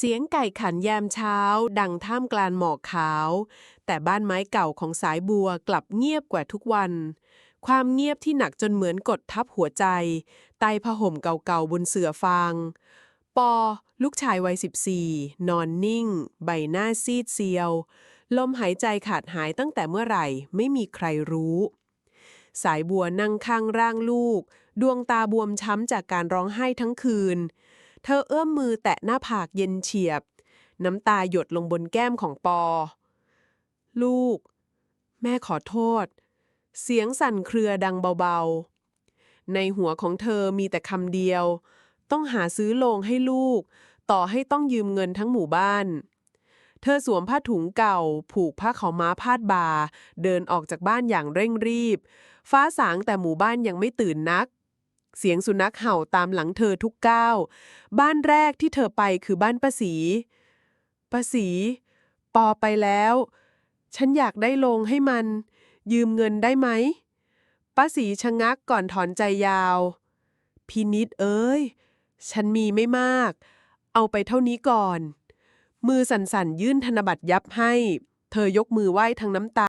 เสียงไก่ขันยามเช้า ดังท่ามกลางหมอกขาว แต่บ้านไม้เก่าของสายบัวกลับเงียบกว่าทุกวัน ความเงียบที่หนักจนเหมือนกดทับหัวใจ ใต้ผ้าห่มเก่าๆบนเสื่อฟาง ปอ ลูกชายวัย14นอนนิ่ง ใบหน้าซีดเซียว ลมหายใจขาดหายตั้งแต่เมื่อไหร่ไม่มีใครรู้ สายบัวนั่งข้างร่างลูก ดวงตาบวมช้ำจากการร้องไห้ทั้งคืน เธอเอื้อมมือแตะหน้าผากเย็นเฉียบ น้ำตาหยดลงบนแก้มของปอ ลูก แม่ขอโทษ เสียงสั่นเครือดังเบาๆ ในหัวของเธอมีแต่คำเดียว ต้องหาซื้อโลงให้ลูก ต่อให้ต้องยืมเงินทั้งหมู่บ้านเธอสวมผ้าถุงเก่า ผูกผ้าขาวม้าพาดบ่าเดินออกจากบ้านอย่างเร่งรีบ ฟ้าสางแต่หมู่บ้านยังไม่ตื่นนัก เสียงสุนัขเห่าตามหลังเธอทุกก้าว บ้านแรกที่เธอไปคือบ้านป้าสีป้าสี ปอไปแล้ว ฉันอยากได้ลงให้มัน ยืมเงินได้ไหมป้าสีชะงักก่อนถอนใจยาวพี่นิดเอ้ย ฉันมีไม่มาก เอาไปเท่านี้ก่อน มือสั่นๆ ยื่นธนบัตรยับให้ เธอยกมือไหว้ทั้งน้ำตา